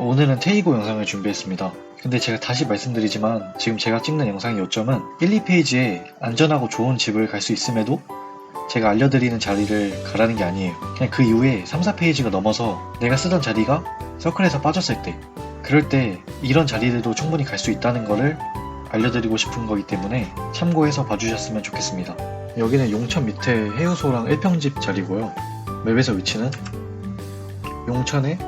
오늘은 테이고 영상을 준비했습니다. 근데 제가 다시 말씀드리지만 지금 제가 찍는 영상의 요점은 1, 2페이지에 안전하고 좋은 집을 갈 수 있음에도 제가 알려드리는 자리를 가라는 게 아니에요. 그냥 그 이후에 3, 4페이지가 넘어서 내가 쓰던 자리가 서클에서 빠졌을 때 그럴 때 이런 자리들도 충분히 갈 수 있다는 거를 알려드리고 싶은 거기 때문에 참고해서 봐주셨으면 좋겠습니다. 여기는 용천 밑에 해우소랑 1평집 자리고요. 맵에서 위치는 용천에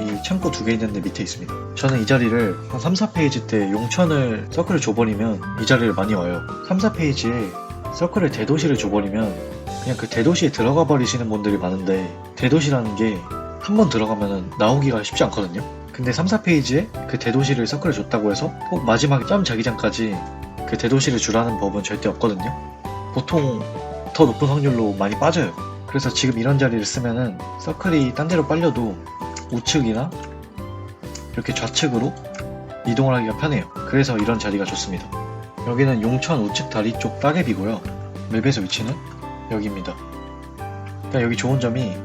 이 창고 두 개 있는데 밑에 있습니다. 저는 이 자리를 한 3, 4페이지 때 용천을 서클을 줘버리면 이 자리를 많이 와요. 3, 4페이지에 서클을 대도시를 줘버리면 그냥 그 대도시에 들어가 버리시는 분들이 많은데 대도시라는 게 한 번 들어가면 나오기가 쉽지 않거든요. 근데 3, 4페이지에 그 대도시를 서클을 줬다고 해서 꼭 마지막에 짬 자기장까지 그 대도시를 주라는 법은 절대 없거든요. 보통 더 높은 확률로 많이 빠져요. 그래서 지금 이런 자리를 쓰면은 서클이 딴 데로 빨려도 우측이나 이렇게 좌측으로 이동을 하기가 편해요. 그래서 이런 자리가 좋습니다. 여기는 용천 우측 다리 쪽 따개비고요. 맵에서 위치는 여기입니다. 그러니까 여기 좋은 점이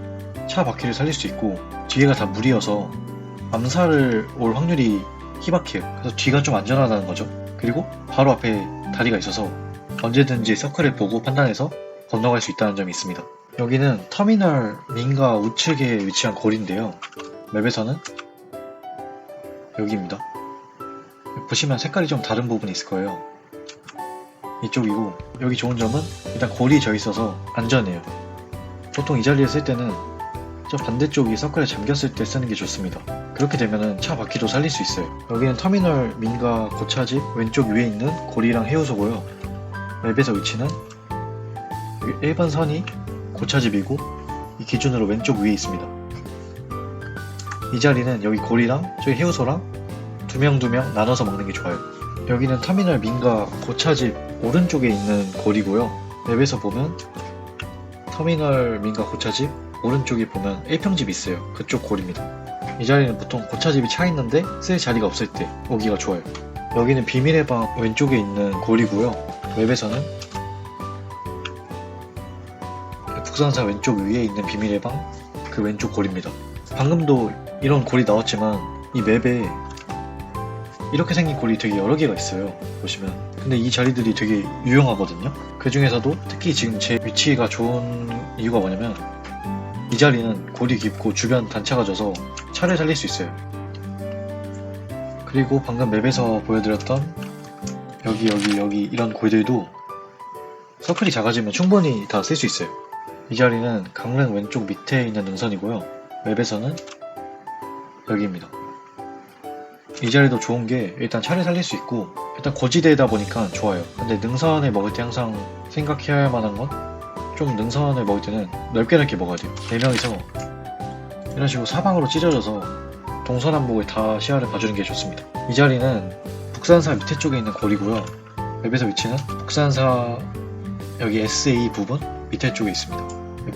차 바퀴를 살릴 수 있고 뒤에가 다 물이어서 암살을 올 확률이 희박해요. 그래서 뒤가 좀 안전하다는 거죠. 그리고 바로 앞에 다리가 있어서 언제든지 서클을 보고 판단해서 건너갈 수 있다는 점이 있습니다. 여기는 터미널 민가 우측에 위치한 골인데요. 맵에서는 여기입니다. 보시면 색깔이 좀 다른 부분이 있을 거예요. 이쪽이고 여기 좋은 점은 일단 골이 져 있어서 안전해요. 보통 이 자리에 쓸 때는 저 반대쪽이 서클에 잠겼을 때 쓰는 게 좋습니다. 그렇게 되면은 차 바퀴도 살릴 수 있어요. 여기는 터미널 민가 고차집 왼쪽 위에 있는 고리랑 해우소고요. 맵에서 위치는 1번 선이 고차집이고 이 기준으로 왼쪽 위에 있습니다. 이 자리는 여기 고리랑 저기 해우소랑 두 명 두 명 나눠서 먹는 게 좋아요. 여기는 터미널 민가 고차집 오른쪽에 있는 골이고요. 맵에서 보면 터미널 민가 고차집 오른쪽에 보면 1평집 있어요. 그쪽 골입니다. 이 자리는 보통 고차집이 차 있는데 쓸 자리가 없을 때 오기가 좋아요. 여기는 비밀의 방 왼쪽에 있는 골이고요. 웹에서는 북산사 왼쪽 위에 있는 비밀의 방 그 왼쪽 골입니다. 방금도 이런 골이 나왔지만 이 맵에 이렇게 생긴 골이 되게 여러 개가 있어요. 보시면. 근데 이 자리들이 되게 유용하거든요. 그 중에서도 특히 지금 제 위치가 좋은 이유가 뭐냐면 이 자리는 골이 깊고 주변 단차가 져서 차를 살릴 수 있어요. 그리고 방금 맵에서 보여드렸던 여기 여기 여기 이런 골들도 서클이 작아지면 충분히 다 쓸 수 있어요. 이 자리는 강릉 왼쪽 밑에 있는 능선이고요. 맵에서는 여기입니다. 이 자리도 좋은 게 일단 차를 살릴 수 있고 일단 고지대다 보니까 좋아요. 근데 능선을 먹을 때 항상 생각해야 할 만한 건 좀 능선을 먹을 때는 넓게 넓게 먹어야 돼요. 4명이서 이런 식으로 사방으로 찢어져서 동서남북을 다 시야를 봐주는 게 좋습니다. 이 자리는 북산사 밑에 쪽에 있는 골이고요. 맵에서 위치는 북산사 여기 SA 부분 밑에 쪽에 있습니다.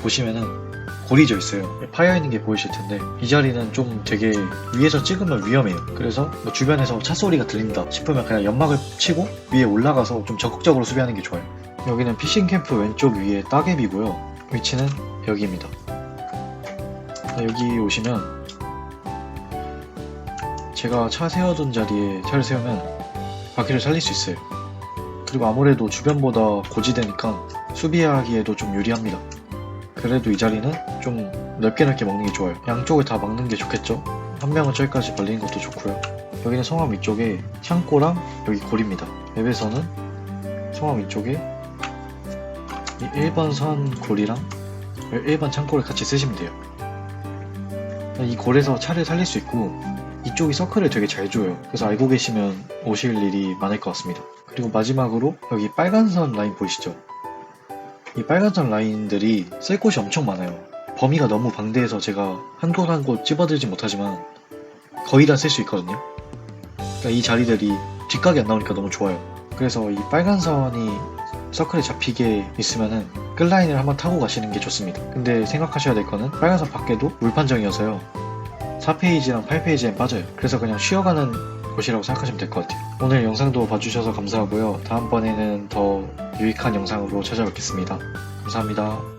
보시면은 골이 져 있어요. 파여 있는 게 보이실 텐데 이 자리는 좀 되게 위에서 찍으면 위험해요. 그래서 뭐 주변에서 차 소리가 들린다 싶으면 그냥 연막을 치고 위에 올라가서 좀 적극적으로 수비하는 게 좋아요. 여기는 피싱 캠프 왼쪽 위에 따개비고요. 위치는 여기입니다. 여기 오시면 제가 차 세워둔 자리에 차를 세우면 바퀴를 살릴 수 있어요. 그리고 아무래도 주변보다 고지대니까 수비하기에도 좀 유리합니다. 그래도 이 자리는 좀 넓게 넓게 먹는 게 좋아요. 양쪽을 다 막는 게 좋겠죠? 한 명은 저기까지 벌리는 것도 좋고요. 여기는 성암 위쪽에 창고랑 여기 골입니다. 맵에서는 성암 위쪽에 이 1번 선 골이랑 1번 창고를 같이 쓰시면 돼요. 이 골에서 차를 살릴 수 있고 이쪽이 서클을 되게 잘 줘요. 그래서 알고 계시면 오실 일이 많을 것 같습니다. 그리고 마지막으로 여기 빨간 선 라인 보이시죠? 이 빨간선 라인들이 쓸 곳이 엄청 많아요. 범위가 너무 방대해서 제가 한 곳 한 곳 집어들지 못하지만 거의 다 쓸 수 있거든요. 그러니까 이 자리들이 뒷각이 안 나오니까 너무 좋아요. 그래서 이 빨간 선이 서클에 잡히게 있으면은 끌라인을 한번 타고 가시는 게 좋습니다. 근데 생각하셔야 될 거는 빨간 선 밖에도 물판정이어서요. 4페이지랑 8페이지엔 빠져요. 그래서 그냥 쉬어가는 곳이라고 생각하시면 될 것 같아요. 오늘 영상도 봐주셔서 감사하고요. 다음번에는 더 유익한 영상으로 찾아뵙겠습니다. 감사합니다.